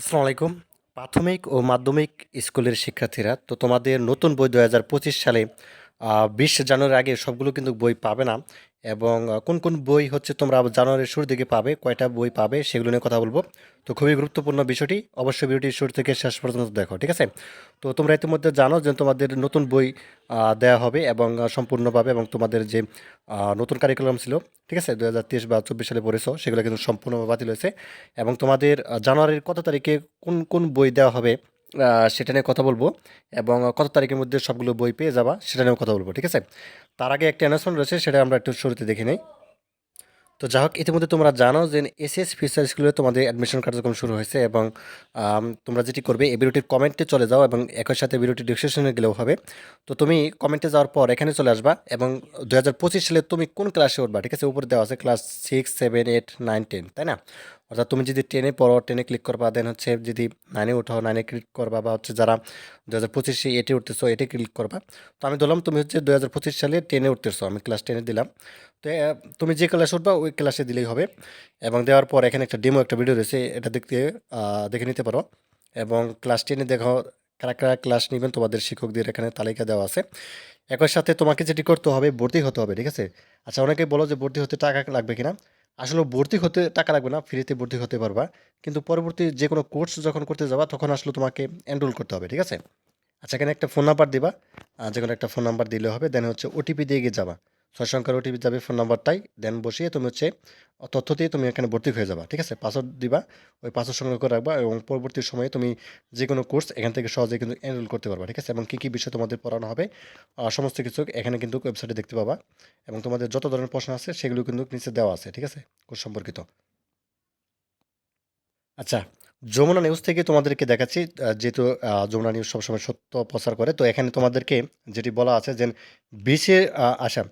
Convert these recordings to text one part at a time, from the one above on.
আসসালামু আলাইকুম। প্রাথমিক ও মাধ্যমিক স্কুলের শিক্ষার্থীরা, তো তোমাদের নতুন বই দু হাজার পঁচিশ সালে বিশ জানুয়ারির আগে সবগুলো কিন্তু বই পাবে না। এবং কোন কোন বই হচ্ছে তোমরা জানুয়ারির শুরুর দিকে পাবে, কয়টা বই পাবে সেগুলো নিয়ে কথা বলব। তো খুবই গুরুত্বপূর্ণ বিষয়টি, অবশ্যই ভিডিওটি শুরু থেকে শেষ পর্যন্ত দেখো, ঠিক আছে? তো তোমরা ইতিমধ্যে জানো যে তোমাদের নতুন বই দেওয়া হবে এবং সম্পূর্ণভাবে এবং তোমাদের যে নতুন কারিকুলাম ছিল, ঠিক আছে? দু হাজার তেইশ বা চব্বিশ সালে পড়েছো, সেগুলো কিন্তু সম্পূর্ণভাবে বাতিল হয়েছে। এবং তোমাদের জানুয়ারির কত তারিখে কোন কোন বই দেওয়া হবে সেটা নিয়ে কথা বলব এবং কত তারিখের মধ্যে সবগুলো বই পেয়ে যাবা সেটা নিয়েও কথা বলব, ঠিক আছে? তার আগে একটা অ্যানাউন্সমেন্ট রয়েছে, সেটা আমরা একটু শুরুতে দেখে নিই। তো যাই হোক, ইতিমধ্যে তোমরা জানো যে এসএস ফিচার স্কুলে তোমাদের অ্যাডমিশন কার্যক্রম শুরু হয়েছে এবং তোমরা যেটি করবে, এই ভিডিওটির কমেন্টে চলে যাও এবং একই সাথে ভিডিওটি ডিসক্রিপশনে গেলেও হবে। তো তুমি কমেন্টে যাওয়ার পর এখানে চলে আসবা এবং দু হাজার পঁচিশ সালে তুমি কোন ক্লাসে উঠবা, ঠিক আছে? উপরে দেওয়া আছে class six seven eight nine ten তাই না? অর্থাৎ তুমি যদি টেনে পড়ো টেনে ক্লিক করবা দেন হচ্ছে যদি নাইনে উঠাও নাইনে ক্লিক করবা বা হচ্ছে যারা দু হাজার পঁচিশে এটে উঠতেছো এটে ক্লিক করবা। তো আমি ধরলাম তুমি হচ্ছে দু হাজার পঁচিশ সালে টেনে উঠতেছো, আমি ক্লাস টেনে দিলাম। তো তুমি যে ক্লাসে উঠবা, ওই ক্লাসে দিলেই হবে। এবং দেওয়ার পর এখানে একটা ডেমো একটা ভিডিও রয়েছে, এটা দেখতে দেখে নিতে পারো। এবং ক্লাস টেনে দেখো, কারা কারা ক্লাস নেবেন, তোমাদের শিক্ষকদের এখানে তালিকা দেওয়া আছে। একই সাথে তোমাকে যেটি করতে হবে, ভর্তি হতে হবে, ঠিক আছে? আচ্ছা অনেকে বলো যে ভর্তি হতে টাকা লাগবে কিনা। আসলে ভর্তি হতে টাকা লাগবে না ফ্রিতে ভর্তি হতে পারবা। কিন্তু পরবর্তী যে কোনো কোর্স যখন করতে যাবা, তখন আসলে তোমাকে এনরোল করতে হবে, ঠিক আছে? আচ্ছা এখানে একটা ফোন নাম্বার দিবা। যে কোনো একটা ফোন নাম্বার দিলে হবে দেন হচ্ছে ওটিপি দিয়ে গিয়ে যাবা। ছয় সংখ্যার ওটিপি যাবে ফোন নাম্বারটাই দেন বসিয়ে তুমি হচ্ছে তথ্য দিয়ে তুমি এখানে ভর্তি হয়ে যাবা, ঠিক আছে? পাসওয়ার্ড দিবা, ওই পাসওয়ার্ড সংগ্রহ করে রাখবা এবং পরবর্তী সময়ে তুমি যে কোনো কোর্স এখান থেকে সহজে কিন্তু এনরোল করতে পারবা, ঠিক আছে? এবং কী কী বিষয় তোমাদের পড়ানো হবে সমস্ত কিছু এখানে কিন্তু ওয়েবসাইটে দেখতে পাবা এবং তোমাদের যত ধরনের প্রশ্ন আছে সেগুলো কিন্তু নিচে দেওয়া আছে, ঠিক আছে? কোর্স সম্পর্কিত। আচ্ছা যমুনা নিউজ থেকে তোমাদেরকে দেখাচ্ছি যেহেতু যমুনা নিউজ সবসময় সত্য প্রচার করে, তো এখানে তোমাদেরকে যেটি বলা আছে যে বিশে আশা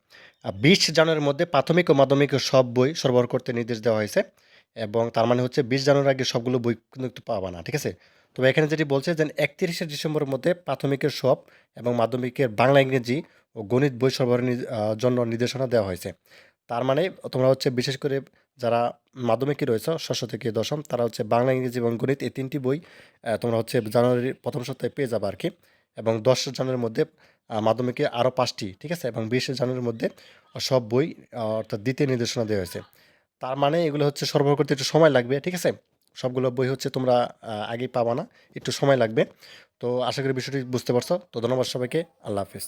বিশ জানুয়ারির মধ্যে প্রাথমিক ও মাধ্যমিক সব বই সরবরাহ করতে নির্দেশ দেওয়া হয়েছে এবং তার মানে হচ্ছে বিশ জানুয়ারির আগে সবগুলো বই কিন্তু পাবা না, ঠিক আছে? তবে এখানে যেটি বলছে যে একত্রিশে ডিসেম্বরের মধ্যে প্রাথমিকের সব এবং মাধ্যমিকের বাংলা, ইংরেজি ও গণিত বই সরবরাহের জন্য নির্দেশনা দেওয়া হয়েছে। তার মানে তোমরা হচ্ছে বিশেষ করে যারা মাধ্যমিকে রয়েছে, ষষ্ঠ থেকে দশম, তারা হচ্ছে বাংলা ইংরেজি এবং গণিত এই তিনটি বই তোমরা হচ্ছে জানুয়ারির প্রথম সপ্তাহে পেয়ে যাবে আর কি এবং দশ জানুয়ারির মধ্যে মাধ্যমিকে আরও পাঁচটি, ঠিক আছে? এবং বিশে জানুয়ারির মধ্যে সব বই অর্থাৎ দ্বিতীয় নির্দেশনা দেওয়া হয়েছে। তার মানে এগুলো হচ্ছে সরবরাহ করতে একটু সময় লাগবে, ঠিক আছে? সবগুলো বই হচ্ছে তোমরা আগেই পাবা না, একটু সময় লাগবে। তো আশা করি বিষয়টি বুঝতে পারছ। তো ধন্যবাদ সবাইকে, আল্লাহ হাফিজ।